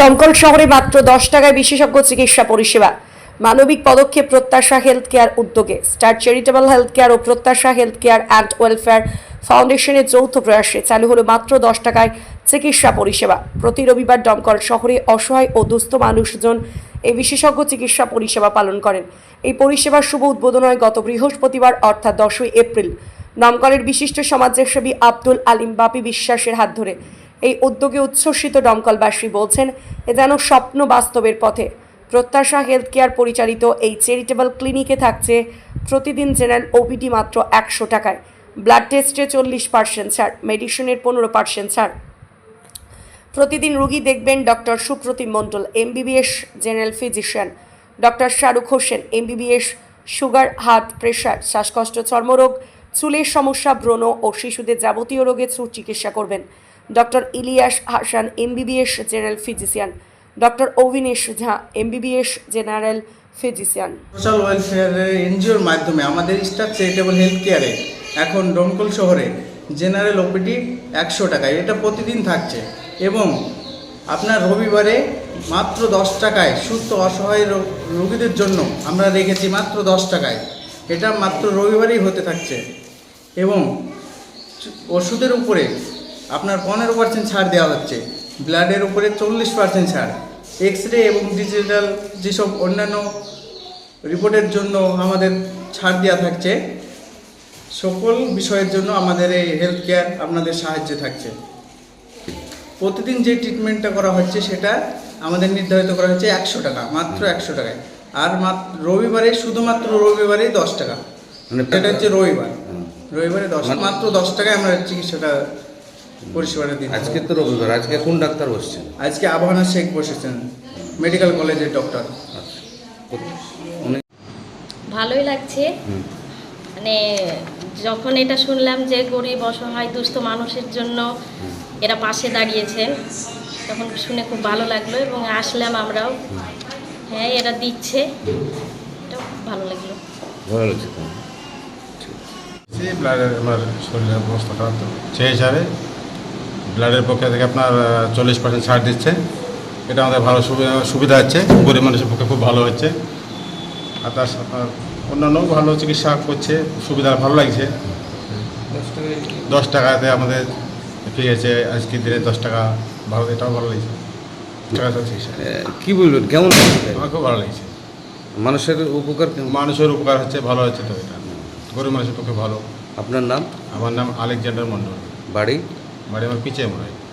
দমকল শহরে মাত্র দশ টাকায় বিশেষজ্ঞ চিকিৎসা পরিষেবা। মানবিক পদক্ষেপ প্রত্যাশা হেলথ কেয়ার উদ্যোগে স্টার চ্যারিটেবল হেলথ কেয়ার ও Pratyasha health care and welfare ফাউন্ডেশনের যৌথ প্রয়াসে চালু হলো মাত্র দশ টাকায় চিকিৎসা পরিষেবা। প্রতি রবিবার দমকল শহরে অসহায় ও দুস্থ মানুষজন এই বিশেষজ্ঞ চিকিৎসা পরিষেবা পালন করেন। এই পরিষেবার শুভ উদ্বোধন হয় গত বৃহস্পতিবার, অর্থাৎ দশই এপ্রিল। দমকলের বিশিষ্ট সমাজসেবী আব্দুল আলিম বাপি বিশ্বাসের হাত ধরে। এই উদ্যোগে উচ্ছ্বসিত দমকলবাসী বলছেন, এ যেন স্বপ্ন বাস্তবের পথে। প্রত্যাশা হেলথ কেয়ার পরিচালিত এই চ্যারিটেবল ক্লিনিকে থাকছে প্রতিদিন জেনারেল ওপিডি মাত্র একশো টাকায়। ব্লাড টেস্টে চল্লিশ পার্সেন্ট ছাড়, মেডিসিনের পনেরো পার্সেন্ট ছাড়। প্রতিদিন রুগী দেখবেন doctor Supratim Mondal MBBS general physician. Doctor Shahrukh Hossain MBBS sugar, heart pressure, শ্বাসকষ্ট, চর্মরোগ, চুলের সমস্যা, ব্রণ ও শিশুদের যাবতীয় রোগের সুচিকিৎসা করবেন। Doctor Ilias Hasan, MBBS general physician. Doctor Abhinesh Jha, MBBS general physician. Social welfare এনজিওর মাধ্যমে আমাদের স্টার চ্যারিটেবল হেলথ কেয়ারে এখন ডমকল শহরে, জেনারেল ওপিডি একশো টাকায় এটা প্রতিদিন থাকছে। এবং আপনার রবিবারে মাত্র দশ টাকায় সুস্থ অসহায় রোগীদের জন্য আমরা রেখেছি মাত্র দশ টাকায়। এটা মাত্র রবিবারেই হতে থাকছে। এবং ওষুধের উপরে আপনার পনেরো পার্সেন্ট ছাড় দেওয়া হচ্ছে। ব্লাডের উপরে চল্লিশ পার্সেন্ট ছাড়। এক্স রে এবং ডিজিটাল যেসব অন্যান্য রিপোর্টের জন্য আমাদের ছাড় দেওয়া থাকছে সকল বিষয়ের জন্য আমাদের এই হেলথ কেয়ার আপনাদের সাহায্যে থাকছে। প্রতিদিন যে ট্রিটমেন্টটা করা হচ্ছে সেটা আমাদের নির্ধারিত করা হচ্ছে একশো টাকা মাত্র একশো টাকায়। আর মাত্র রবিবারে শুধুমাত্র রবিবারেই দশ টাকা। এটা হচ্ছে রবিবার। রবিবারে দশ মাত্র দশ টাকায় আমরা চিকিৎসাটা পরিষেবাটা দিই আজকে তো রবিবার আজকে কোন ডাক্তার বসছেন? আজকে আবহানা শেখ বসেছেন মেডিকেল কলেজের ডক্টর। ভালোই লাগছে। মানে যখন এটা শুনলাম যে গরিব অসহায় দুস্থ মানুষের জন্য এরা পাশে দাঁড়িয়েছেন তখন শুনে খুব ভালো লাগল এবং আসলাম আমরাও। হ্যাঁ এরা দিচ্ছে। এটা খুব ভালো লাগল। ভালো লাগছে সেই ব্লাডের আমার শরীরের অবস্থা খারাপ তো সেই হিসাবে ব্লাডের পক্ষে থেকে আপনার চল্লিশ পার্সেন্ট ছাড় দিচ্ছে। এটা আমাদের ভালো সুবিধা হচ্ছে। গরিব মানুষের পক্ষে খুব ভালো হচ্ছে। আর তার অন্যান্য ভালো চিকিৎসা করছে সুবিধা ভালো লাগছে। দশ টাকাতে আমাদের ঠিক আছে আজকের দিনে দশ টাকা ভালো এটাও ভালো লাগছে। কি বলবেন কেমন আমার খুব ভালো লাগছে। মানুষের উপকার মানুষের উপকার হচ্ছে ভালো হচ্ছে তো এটা। গরিব মানুষের পক্ষে ভালো। আপনার নাম? আমার নাম আলেকজান্ডার মন্ডল বাড়ি? বাড়ি আমার পিছিয়ে মনে হয়